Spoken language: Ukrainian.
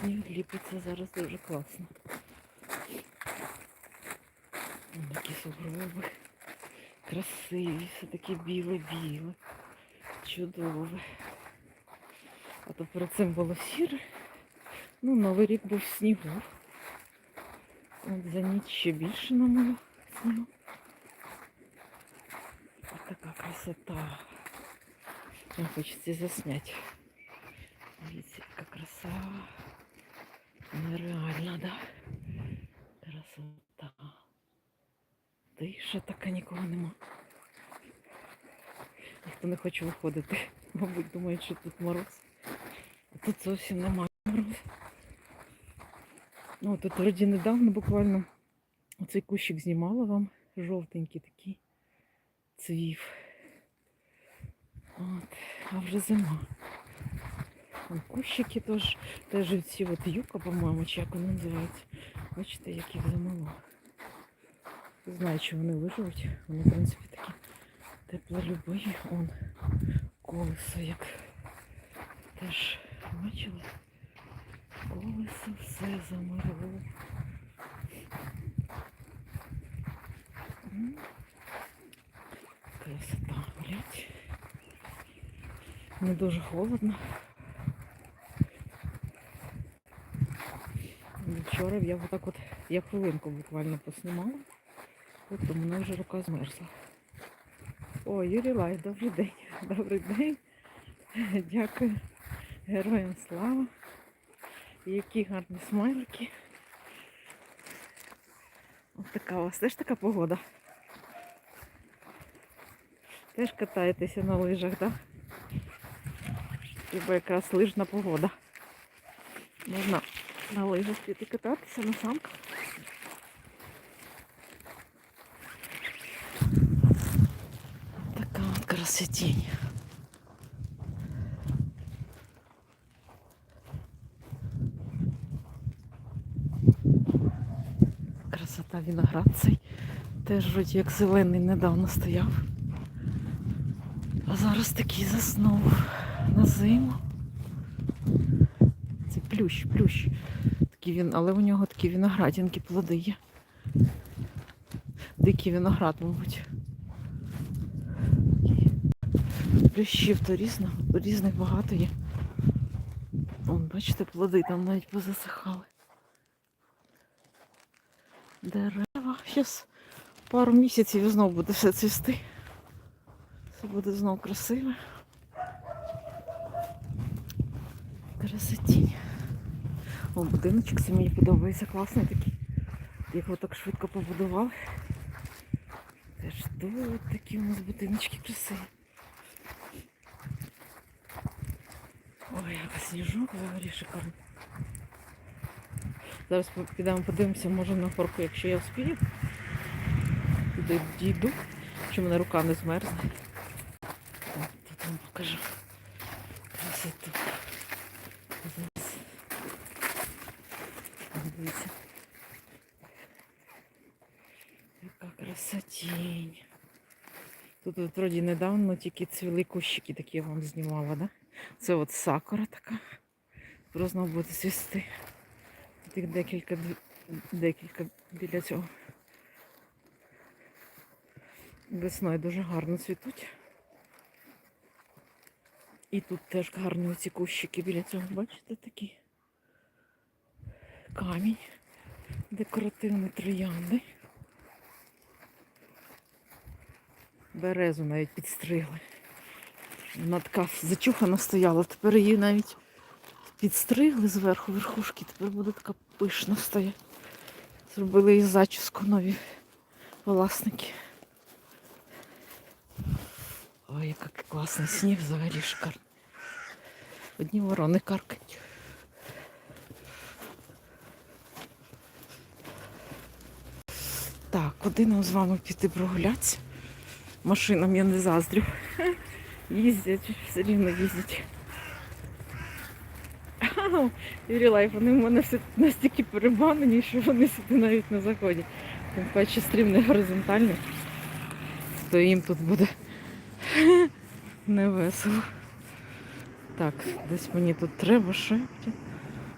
Сніг ліпиться зараз дуже класно. Ось Такі сугроби. Красиві, все таке біле-біле. Чудове. А то перед цим було сіре. Ну, Новий рік був снігу. От за ніч ще більше намало снігу. Ось така красота. Хочеться засняти. Дивіться, яка краса. Нереальна, да? Красота. Тиша така нікого нема. Ніхто не хоче виходити. Мабуть, думають, що тут мороз. А тут зовсім немає морозу. Ну, тут вроді недавно буквально оцей кущик знімала вам. Жовтенький такий цвів. От, а вже зима. Кущики теж, теж ці от юка, по-моєму, чи як вони називаються. Бачите, як їх замало. Знаю, що вони виживуть. Вони, в принципі, такі теплолюбиві. Он колесо як теж бачили? Колесо все замерло. Красота, блядь. Не дуже холодно. Вчора я отак от, я хвилинку буквально поснімала, от у мене вже рука змерзла. О, Юрій Лай, добрий день. Добрий день. Дякую. Героям слава. Які гарні смайлики. Ось така у вас теж така погода. Теж катаєтеся на лижах, так? Да? Бо якраз лижна погода. Можна на лижах піти кататися на санках. Така от красотінь. Красота виноград цей. Теж вроді як зелений недавно стояв. А зараз такий заснув на зиму. Плющ, плющ. Такий він, але у нього такі виноградинки плоди є. Дикий виноград, мабуть. Плющів то різно, різних багато є. Вон, бачите, плоди там навіть позасихали. Дерева. Зараз пару місяців знову буде все цвісти. Все буде знову красиве. Красотінь. О, будиночок це мені подобається, класний такий. Як його так швидко побудували. Теж тут такі у нас будиночки красиві. Ой, яка сніжок взагалі шикарно. Зараз підемо подивимося, може на горку, якщо я вспію. Туди дійду, що мене рука не змерзне. Тут вам покажу. Красоту. Зараз. Дивіться. Яка красотінь. Тут от вроді недавно тільки цвіли кущики, такі я вам знімала, да? Це от сакура така. Скоро знову буде цвісти. Тих декілька, декілька біля цього. Весною дуже гарно цвітуть. І тут теж гарні оці кущики біля цього, бачите, такі камінь, декоративні троянди. Березу навіть підстригли. Вона така зачухана стояла, тепер її навіть підстригли зверху верхушки, тепер буде така пишна стояти. Зробили їй зачіску нові власники. Ой, який класний сніг взагалі шикарний. Одні ворони каркають. Так, куди нам з вами піти прогулятися? Машинам я не заздрю. Їздять, все рівно їздять. Лайф, вони в мене настільки перебанені, що вони сюди навіть не заходять. Тим паче стрім не горизонтальний, то їм тут буде не весело. Так, десь мені тут треба ще.